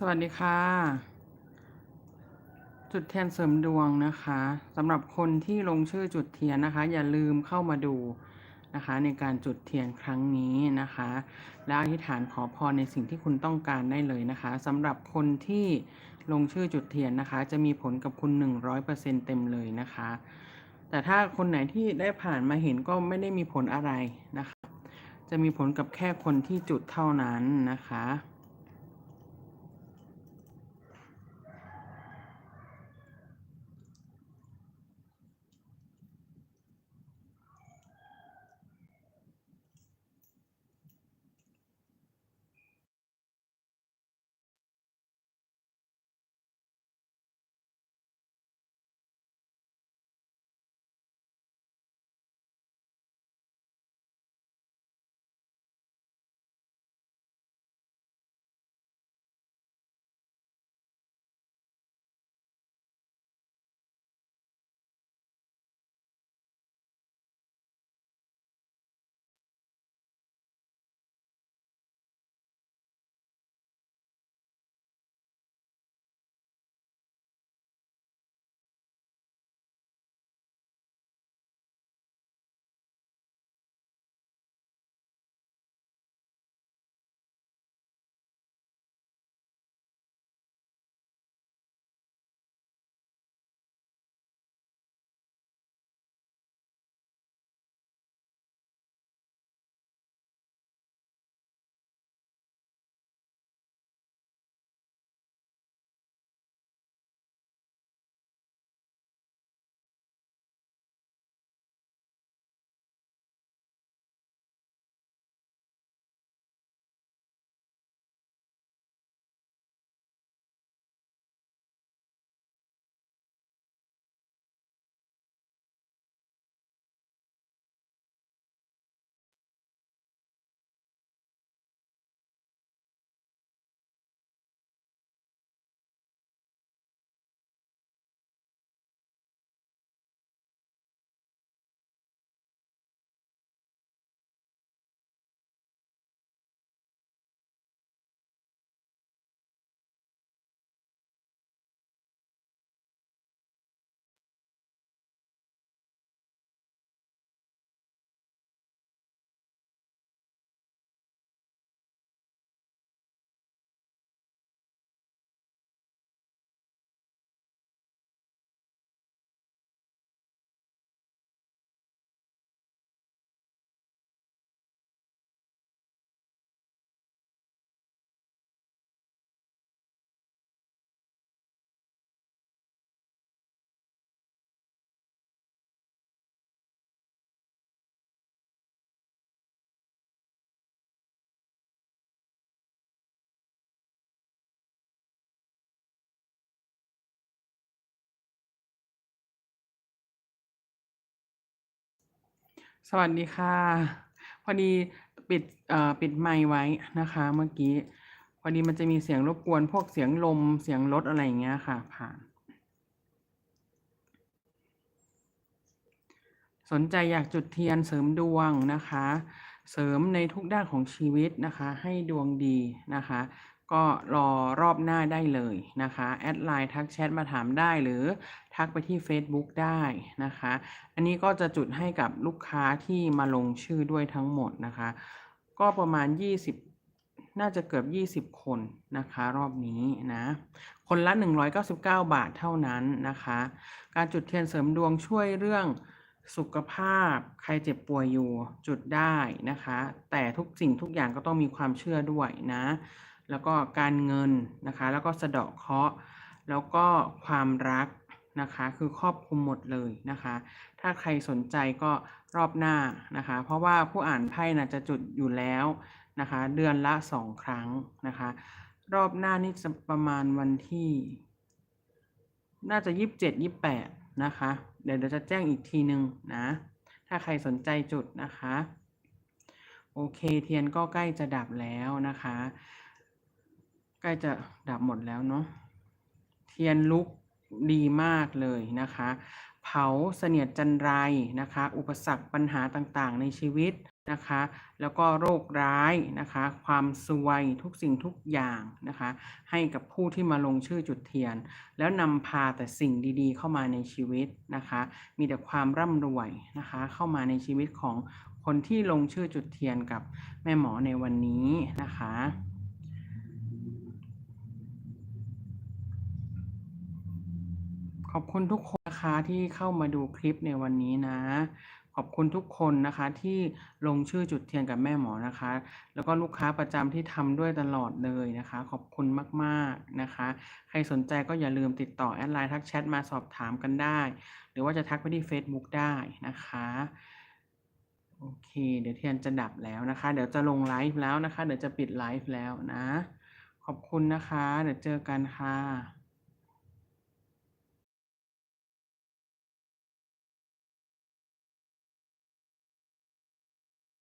สวัสดีค่ะ จุดเทียนเสริมดวงนะคะสำหรับคนที่ลงชื่อจุดเทียนนะคะ อย่าลืมเข้ามาดูนะคะ ในการจุดเทียนครั้งนี้นะคะ และอธิษฐานขอพรในสิ่งที่คุณต้องการได้เลยนะคะสำหรับคนที่ลงชื่อจุดเทียนนะคะ จะมีผลกับคุณ 100%เต็มเลยนะคะ แต่ถ้าคนไหนที่ได้ผ่านมาเห็นก็ไม่ได้มีผลอะไรนะคะ จะมีผลกับแค่คนที่จุดเท่านั้นนะคะ สวัสดีค่ะ พอดีปิดเอ่อปิดไมค์ไว้นะคะ เมื่อกี้ พอดีมันจะมีเสียงรบกวนพวกเสียงลมเสียงรถอะไรอย่างเงี้ยค่ะ ผ่าน สนใจอยากจุดเทียนเสริมดวงนะคะ เสริมในทุกด้านของชีวิตนะคะ ให้ดวงดีนะคะ ก็รอรอบหน้าได้เลยนะคะ แอดไลน์ทักแชทมาถามได้หรือทักไปที่ Facebook ได้นะคะ อันนี้ก็จะจุดให้กับลูกค้าที่มาลงชื่อด้วยทั้งหมดนะคะ ก็ประมาณ 20 น่าจะเกือบ 20 คนนะคะ รอบนี้นะ คนละ 199 บาทเท่านั้นนะคะ การจุดเทียนเสริมดวงช่วยเรื่องสุขภาพใครเจ็บป่วยอยู่จุดได้นะคะ แต่ทุกสิ่งทุกอย่างก็ต้องมีความเชื่อด้วยนะ แล้วก็การเงินนะคะ แล้วก็สะเดาะเคราะห์แล้วก็ความรักนะคะ คือครอบคลุมหมดเลยนะคะ ถ้าใครสนใจก็รอบหน้านะคะ เพราะว่าผู้อ่านไพ่นะจะจุดอยู่แล้วนะคะ เดือนละสองครั้งนะคะ รอบหน้านี่จะประมาณวันที่ น่าจะยี่สิบเจ็ดยี่แปดนะคะ เดี๋ยวเราจะแจ้งอีกทีหนึ่งนะ ถ้าใครสนใจจุดนะคะ โอเคเทียนก็ใกล้จะดับแล้วนะคะ ใกล้จะดับหมดแล้วเนาะเทียนลุกดีมากเลยนะคะ เผาเสนียดจันไรนะคะ อุปสรรคปัญหาต่างๆ ในชีวิตนะคะ แล้วก็โรคร้ายนะคะ ความซวยทุกสิ่งทุกอย่างนะคะ ให้กับผู้ที่มาลงชื่อจุดเทียน แล้วนำพาแต่สิ่งดีๆ เข้ามาในชีวิตนะคะ มีแต่ความร่ำรวยนะคะ เข้ามาในชีวิตของคนที่ลงชื่อจุดเทียนกับแม่หมอในวันนี้นะคะ ขอบคุณทุกคนนะคะที่เข้ามาดูคลิปในวันนี้นะ ขอบคุณทุกคนนะคะที่ลงชื่อจุดเทียนกับแม่หมอนะคะ แล้วก็ลูกค้าประจำที่ทำด้วยตลอดเลยนะคะ ขอบคุณมากๆนะคะ ใครสนใจก็อย่าลืมติดต่อแอดไลน์ทักแชทมาสอบถามกันได้ หรือว่าจะทักไปที่ Facebook ได้นะคะโอเค เดี๋ยวเทียนจะดับแล้วนะคะ เดี๋ยวจะลงไลฟ์แล้วนะคะ เดี๋ยวจะปิดไลฟ์แล้วนะ ขอบคุณนะคะ เดี๋ยวเจอกันค่ะ